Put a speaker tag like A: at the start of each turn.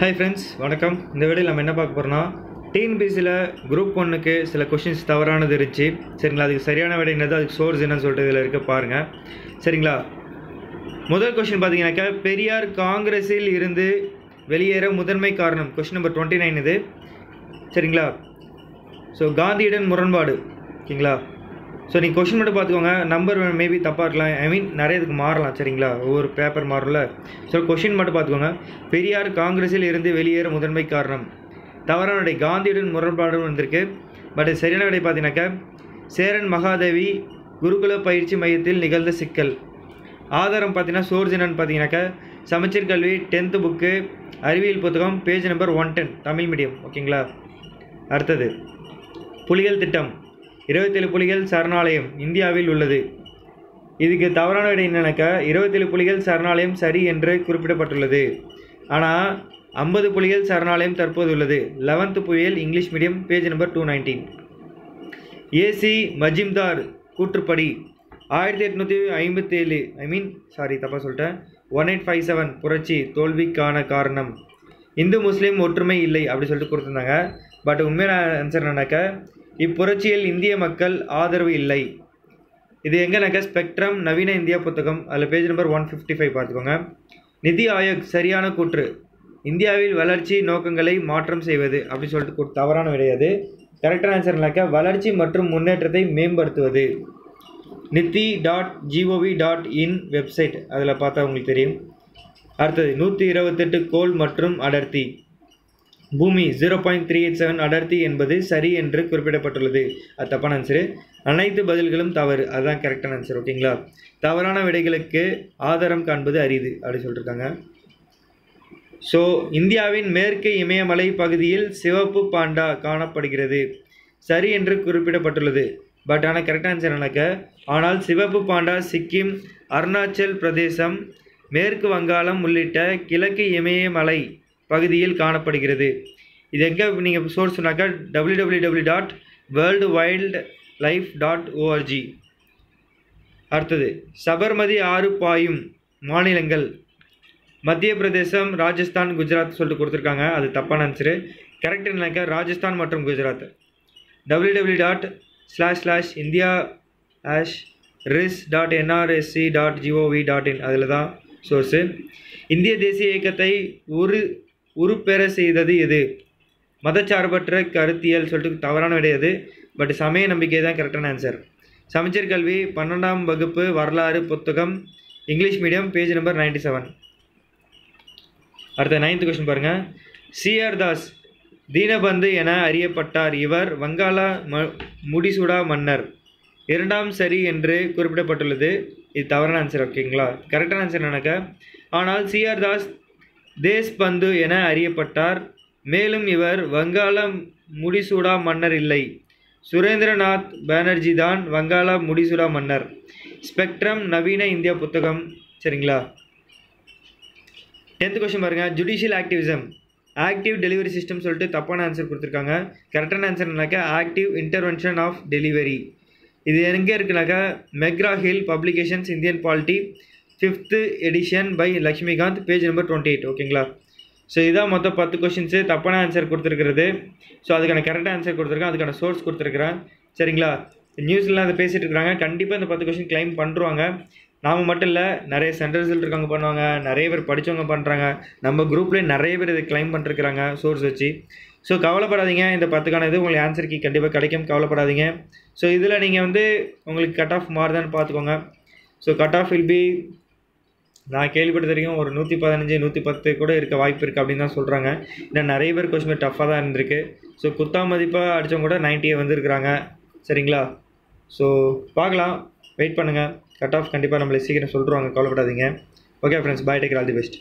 A: Hi friends வணக்கம். இந்த வீடியோவில் நம்ம என்ன பார்க்க போகிறோம்னா டிஎன்பிசியில் குரூப் ஒன்றுக்கு சில கொஷின்ஸ் தவறானது இருந்துச்சு. சரிங்களா? அதுக்கு சரியான விடை என்னது? அதுக்கு சோர்ஸ் என்னன்னு சொல்லிட்டு இதில் இருக்க பாருங்கள் சரிங்களா? முதல் கொஷின் பார்த்தீங்கன்னாக்கா பெரியார் காங்கிரஸில் இருந்து வெளியேற முதன்மை காரணம். கொஷின் நம்பர் டுவெண்ட்டி நைன் இது. சரிங்களா? ஸோ காந்தியுடன் முரண்பாடு. ஓகேங்களா ஸோ நீங்கள் கொஷின் மட்டும் பார்த்துக்கோங்க. நம்பர் மேபி தப்பாக இருக்கலாம். ஐ மீன் நிறைய இதுக்கு மாறலாம் சரிங்களா? ஒவ்வொரு பேப்பர் மாறல ஸோ கொஷின் மட்டும் பார்த்துக்கோங்க. பெரியார் காங்கிரஸில் இருந்து வெளியேற முதன்மை காரணம். தவறான விடை காந்தியுடன் முரண்பாடும் வந்திருக்கு பட் சரியான விடை பார்த்தீங்கன்னாக்கா சேரன் மகாதேவி குருகுல பயிற்சி மையத்தில் நிகழ்ந்த சிக்கல். ஆதாரம் பார்த்தீங்கன்னா சோர்ஸ் என்னன்னு பார்த்தீங்கன்னாக்கா சமச்சீர் கல்வி டென்த்து புக்கு அறிவியல் புத்தகம் page number one ten Tamil medium ஓகேங்களா அடுத்தது. புலிகள் திட்டம். இருபத்தேழு புலிகள் சரணாலயம் இந்தியாவில் உள்ளது. இதுக்கு தவறான விடை என்னன்னாக்கா இருபத்தேழு புலிகள் சரணாலயம் சரி என்று குறிப்பிடப்பட்டுள்ளது. ஆனால் ஐம்பது புலிகள் சரணாலயம் தற்போது உள்ளது. லெவன்த்து புயல் English medium page number two nineteen AC Majumdar கூற்றுப்படி ஆயிரத்தி எட்நூற்றி ஐம்பத்தேழு ஐ மீன் சாரி தப்பாக சொல்லிட்டேன். ஒன் எயிட் ஃபைவ் செவன் புரட்சி தோல்விக்கான காரணம். இந்து முஸ்லீம் ஒற்றுமை இல்லை அப்படி சொல்லிட்டு கொடுத்துருந்தாங்க. பட் உண்மையான ஆன்சர் என்னன்னாக்கா இப்புரட்சியில் இந்திய மக்கள் ஆதரவு இல்லை. இது எங்கனாக்கா ஸ்பெக்ட்ரம் நவீன இந்தியா புத்தகம். அதில் page number one fifty five பார்த்துக்கோங்க. நிதி ஆயோக் சரியான கூற்று. இந்தியாவில் வளர்ச்சி நோக்கங்களை மாற்றம் செய்வது அப்படின்னு சொல்லிட்டு தவறான கிடையாது கரெக்டான ஆன்சர்னாக்க வளர்ச்சி மற்றும் முன்னேற்றத்தை மேம்படுத்துவது. NITI dot gov dot in website அதில் பார்த்தா உங்களுக்கு தெரியும். அடுத்தது நூற்றி இருபத்தெட்டு கோல் மற்றும் அடர்த்தி. பூமி zero point three eight seven அடர்த்தி என்பது சரி என்று குறிப்பிடப்பட்டுள்ளது. அது தப்பான ஆன்சரு அனைத்து பதில்களும் தவறு. அதுதான் கரெக்டான ஆன்சர் ஓகேங்களா தவறான விடைகளுக்கு ஆதாரம் காண்பது அரிது அப்படின்னு சொல்லியிருக்காங்க ஸோ இந்தியாவின் மேற்கு இமயமலை பகுதியில் சிவப்பு பாண்டா காணப்படுகிறது. சரி என்று குறிப்பிடப்பட்டுள்ளது. பட் ஆனால் கரெக்டான ஆன்சர் எனக்கு ஆனால் சிவப்பு பாண்டா சிக்கிம் அருணாச்சல் பிரதேசம் மேற்கு வங்காளம் உள்ளிட்ட கிழக்கு இமயமலை பகுதியில் காணப்படுகிறது. இது எங்கே நீங்கள் சோர்ஸ்னாக்கா W W W dot world wild life dot org அடுத்தது சபர்மதி ஆறு பாயும் மாநிலங்கள். மத்திய பிரதேசம் ராஜஸ்தான் குஜராத் சொல்லிட்டு கொடுத்துருக்காங்க. அது தப்பான ஆன்சரு கரெக்ட் என்னக்கா ராஜஸ்தான் மற்றும் Gujarat. W W dot slash slash India ash Ris dot NRSC dot gov dot in அதில் தான் சோர்ஸு இந்திய தேசிய இயக்கத்தை ஒரு உருப்பெற செய்தது எது? மதச்சார்பற்ற கருத்தியல் சொல்லிட்டு தவறான விடையாது பட் சமய நம்பிக்கை தான் கரெக்டான ஆன்சர் சமச்சீர் கல்வி பன்னெண்டாம் வகுப்பு வரலாறு புத்தகம் English medium page number ninety seven அடுத்த நைன்த் கொஸ்டின் பாருங்கள் சிஆர் தாஸ் தீனபந்து என அறியப்பட்டார் இவர் வங்காள ம முடிசூடா மன்னர். இரண்டாம் சரி என்று குறிப்பிடப்பட்டுள்ளது. இது தவறான ஆன்சர் ஓகேங்களா கரெக்டான ஆன்சர் என்னக்கா ஆனால் சிஆர் தாஸ் தேஷ்பந்து என அறியப்பட்டார். மேலும் இவர் வங்காள முடிசூடா மன்னர் இல்லை. சுரேந்திரநாத் பானர்ஜி தான் வங்காள முடிசூடா மன்னர். ஸ்பெக்ட்ரம் நவீன இந்தியா புத்தகம். சரிங்களா? டென்த் கொஸ்டின் பாருங்க. Judicial activism active delivery system சொல்லிட்டு தப்பான ஆன்சர் கொடுத்துருக்காங்க. கரெக்டான ஆன்சர் என்னக்கா ஆக்டிவ் இன்டர்வென்ஷன் ஆஃப் டெலிவரி இது எங்கே இருக்குனாக்கா McGraw hill publications Indian polity fifth edition by Laxmikanth page number twenty eight ஓகேங்களா ஸோ இதான் மொத்தம் பத்து கொஷின்ஸு தப்பான ஆன்சர் கொடுத்துருக்கிறது. ஸோ அதுக்கான கரெக்டாக ஆன்சர் கொடுத்துருக்கேன். அதுக்கான சோர்ஸ் கொடுத்துருக்குறேன். சரிங்களா? நியூஸ்லாம் அதை பேசிகிட்டு இருக்கிறாங்க கண்டிப்பாக இந்த பத்து கொஷின் கிளைம் பண்ணுருவாங்க நாம மட்டும் இல்லை நிறைய சென்டர்ஸில் இருக்கவங்க பண்ணுவாங்க. நிறைய பேர் படித்தவங்க பண்ணுறாங்க நம்ம குரூப்லேயே நிறைய பேர் இதை கிளைம் பண்ணிருக்கிறாங்க சோர்ஸ் வச்சு. ஸோ கவலைப்படாதீங்க. இந்த பத்துக்கான இது உங்களுக்கு ஆன்சர் கீ கண்டிப்பாக கிடைக்கும். கவலைப்படாதீங்க. ஸோ இதில் நீங்கள் வந்து உங்களுக்கு கட் ஆஃப் மாறுதான்னு பார்த்துக்கோங்க. So cut off will be நான் கேள்விப்பட்ட வரைக்கும் ஒரு நூற்றி பதினஞ்சு நூற்றி பத்து கூட இருக்க வாய்ப்பு இருக்குது அப்படின்னு தான் சொல்கிறாங்க இன்னும் நிறைய பேர் கொஸ்டின் டஃப்பாக தான் இருந்திருக்கு. ஸோ குத்தா மதிப்பாக அடித்தவங்க கூட நைன்ட்டியே வந்திருக்கிறாங்க. சரிங்களா? ஸோ பார்க்கலாம். வெயிட் பண்ணுங்கள் கட் ஆஃப் கண்டிப்பாக நம்மளை சீக்கிரம் சொல்லிடுவாங்க கவலைப்படாதீங்க. Okay friends bye take all the best